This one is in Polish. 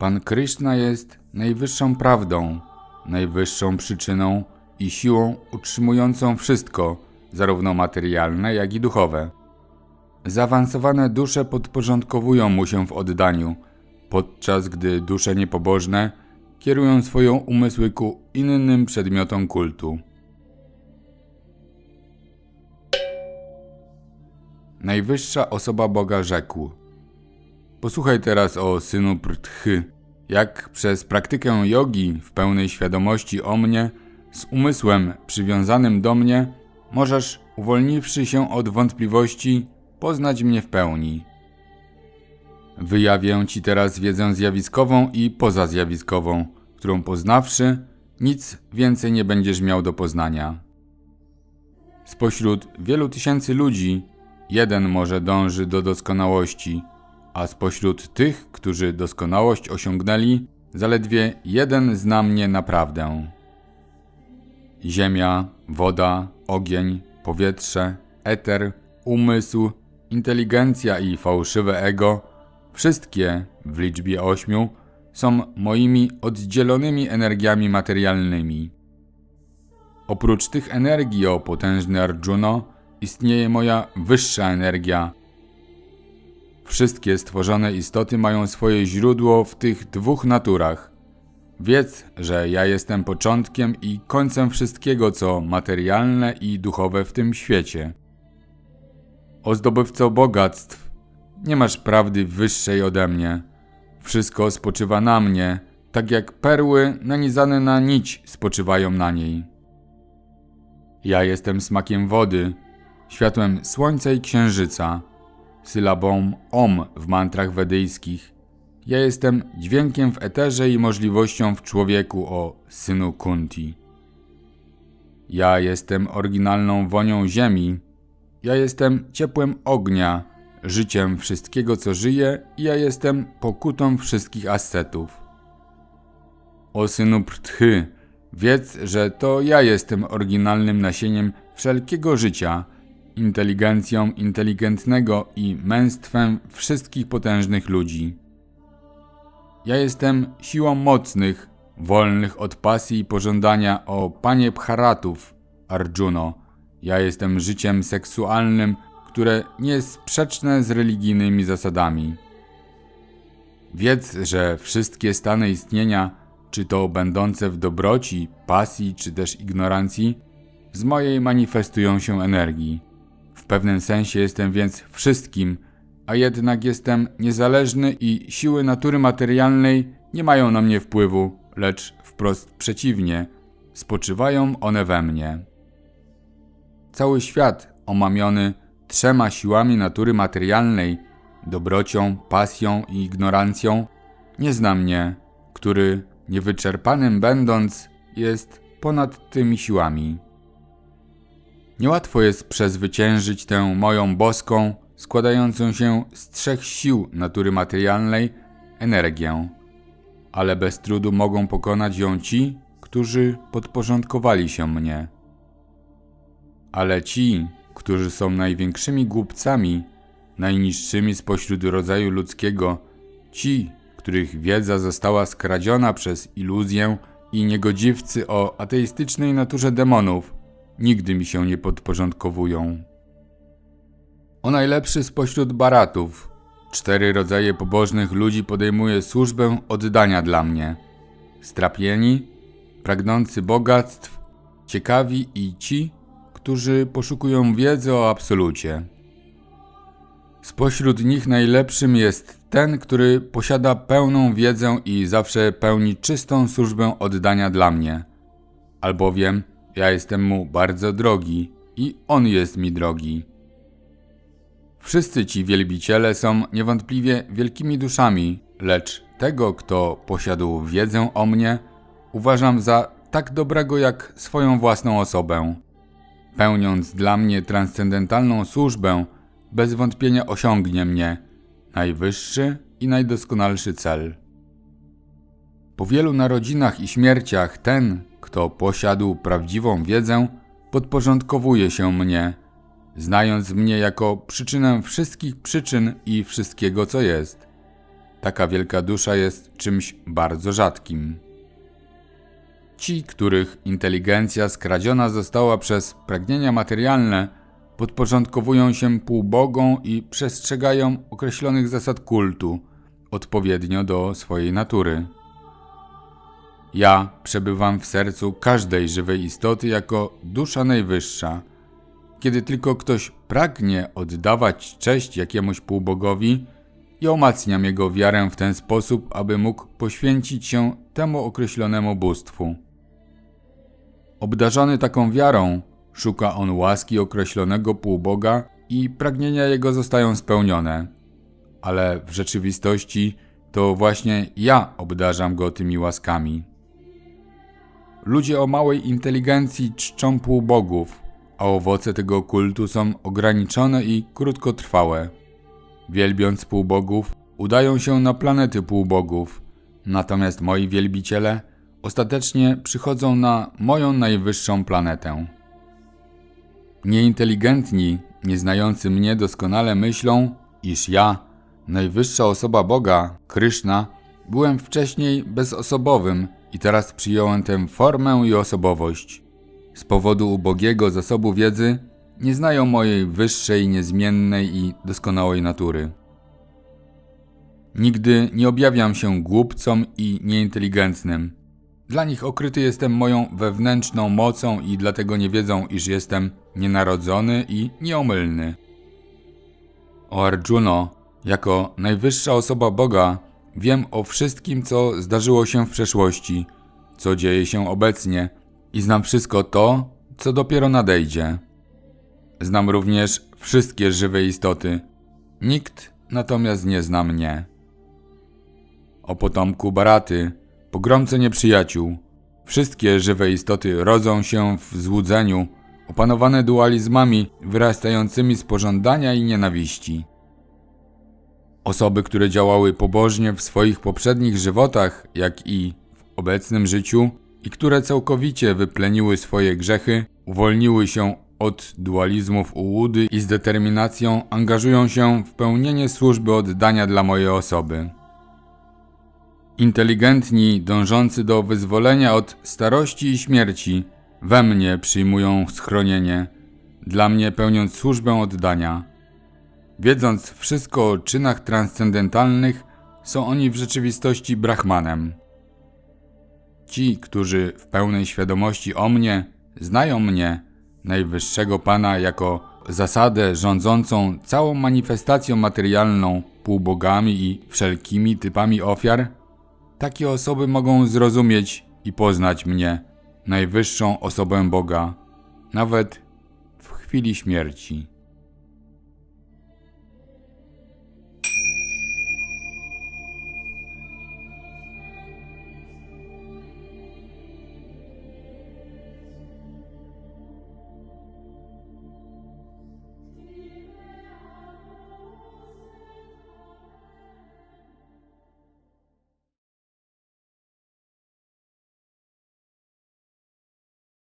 Pan Krishna jest najwyższą prawdą, najwyższą przyczyną i siłą utrzymującą wszystko, zarówno materialne, jak i duchowe. Zaawansowane dusze podporządkowują mu się w oddaniu, podczas gdy dusze niepobożne kierują swoją umysły ku innym przedmiotom kultu. Najwyższa osoba Boga rzekł: Posłuchaj teraz o synu Prthy, jak przez praktykę jogi w pełnej świadomości o mnie, z umysłem przywiązanym do mnie, możesz, uwolniwszy się od wątpliwości, poznać mnie w pełni. Wyjawię ci teraz wiedzę zjawiskową i pozazjawiskową, którą poznawszy, nic więcej nie będziesz miał do poznania. Spośród wielu tysięcy ludzi, jeden może dąży do doskonałości, a spośród tych, którzy doskonałość osiągnęli, zaledwie jeden zna mnie naprawdę. Ziemia, woda, ogień, powietrze, eter, umysł, inteligencja i fałszywe ego, wszystkie w liczbie ośmiu, są moimi oddzielonymi energiami materialnymi. Oprócz tych energii, o potężny Arjuno, istnieje moja wyższa energia. Wszystkie stworzone istoty mają swoje źródło w tych dwóch naturach. Wiedz, że ja jestem początkiem i końcem wszystkiego, co materialne i duchowe w tym świecie. O zdobywco bogactw, nie masz prawdy wyższej ode mnie. Wszystko spoczywa na mnie, tak jak perły nanizane na nić spoczywają na niej. Ja jestem smakiem wody, światłem słońca i księżyca, sylabą om w mantrach wedyjskich. Ja jestem dźwiękiem w eterze i możliwością w człowieku o synu Kunti. Ja jestem oryginalną wonią ziemi. Ja jestem ciepłem ognia, życiem wszystkiego, co żyje, i ja jestem pokutą wszystkich ascetów. O synu Prthy, wiedz, że to ja jestem oryginalnym nasieniem wszelkiego życia, inteligencją inteligentnego i męstwem wszystkich potężnych ludzi. Ja jestem siłą mocnych, wolnych od pasji i pożądania o panie Bharatów, Arjuno. Ja jestem życiem seksualnym, które nie jest sprzeczne z religijnymi zasadami. Wiedz, że wszystkie stany istnienia, czy to będące w dobroci, pasji, czy też ignorancji, z mojej manifestują się energii. Pewnym sensie jestem więc wszystkim, a jednak jestem niezależny i siły natury materialnej nie mają na mnie wpływu, lecz wprost przeciwnie, spoczywają one we mnie. Cały świat omamiony trzema siłami natury materialnej dobrocią, pasją i ignorancją nie zna mnie, który niewyczerpanym będąc jest ponad tymi siłami. Niełatwo jest przezwyciężyć tę moją boską, składającą się z trzech sił natury materialnej, energię, ale bez trudu mogą pokonać ją ci, którzy podporządkowali się mnie. Ale ci, którzy są największymi głupcami, najniższymi spośród rodzaju ludzkiego, ci, których wiedza została skradziona przez iluzję i niegodziwcy o ateistycznej naturze demonów, nigdy mi się nie podporządkowują. O najlepszy spośród baratów, cztery rodzaje pobożnych ludzi podejmuje służbę oddania dla mnie. Strapieni, pragnący bogactw, ciekawi i ci, którzy poszukują wiedzy o absolucie. Spośród nich najlepszym jest ten, który posiada pełną wiedzę i zawsze pełni czystą służbę oddania dla mnie. Albowiem ja jestem mu bardzo drogi i on jest mi drogi. Wszyscy ci wielbiciele są niewątpliwie wielkimi duszami, lecz tego, kto posiadł wiedzę o mnie, uważam za tak dobrego jak swoją własną osobę. Pełniąc dla mnie transcendentalną służbę, bez wątpienia osiągnie mnie najwyższy i najdoskonalszy cel. Po wielu narodzinach i śmierciach ten, kto posiadł prawdziwą wiedzę, podporządkowuje się mnie, znając mnie jako przyczynę wszystkich przyczyn i wszystkiego, co jest. taka wielka dusza jest czymś bardzo rzadkim. Ci, których inteligencja skradziona została przez pragnienia materialne, podporządkowują się półbogom i przestrzegają określonych zasad kultu, odpowiednio do swojej natury. Ja przebywam w sercu każdej żywej istoty jako dusza najwyższa. Kiedy tylko ktoś pragnie oddawać cześć jakiemuś półbogowi, ja umacniam jego wiarę w ten sposób, aby mógł poświęcić się temu określonemu bóstwu. Obdarzony taką wiarą, szuka on łaski określonego półboga i pragnienia jego zostają spełnione. Ale w rzeczywistości to właśnie ja obdarzam go tymi łaskami. Ludzie o małej inteligencji czczą półbogów, a owoce tego kultu są ograniczone i krótkotrwałe. Wielbiąc półbogów, udają się na planety półbogów, natomiast moi wielbiciele ostatecznie przychodzą na moją najwyższą planetę. Nieinteligentni, nieznający mnie doskonale myślą, iż ja, najwyższa osoba Boga, Kryszna, byłem wcześniej bezosobowym i teraz przyjąłem tę formę i osobowość. Z powodu ubogiego zasobu wiedzy nie znają mojej wyższej, niezmiennej i doskonałej natury. Nigdy nie objawiam się głupcom i nieinteligentnym. Dla nich okryty jestem moją wewnętrzną mocą i dlatego nie wiedzą, iż jestem nienarodzony i nieomylny. O Arjuno, jako najwyższa osoba Boga, wiem o wszystkim, co zdarzyło się w przeszłości, co dzieje się obecnie i znam wszystko to, co dopiero nadejdzie. Znam również wszystkie żywe istoty. Nikt natomiast nie zna mnie. O potomku Baraty, pogromce nieprzyjaciół. Wszystkie żywe istoty rodzą się w złudzeniu, opanowane dualizmami wyrastającymi z pożądania i nienawiści. Osoby, które działały pobożnie w swoich poprzednich żywotach, jak i w obecnym życiu, i które całkowicie wypleniły swoje grzechy, uwolniły się od dualizmów ułudy i z determinacją angażują się w pełnienie służby oddania dla mojej osoby. Inteligentni, dążący do wyzwolenia od starości i śmierci, we mnie przyjmują schronienie, dla mnie pełniąc służbę oddania. Wiedząc wszystko o czynach transcendentalnych, są oni w rzeczywistości Brahmanem. Ci, którzy w pełnej świadomości o mnie, znają mnie, Najwyższego Pana, jako zasadę rządzącą całą manifestacją materialną, półbogami i wszelkimi typami ofiar, takie osoby mogą zrozumieć i poznać mnie, najwyższą osobę Boga, nawet w chwili śmierci.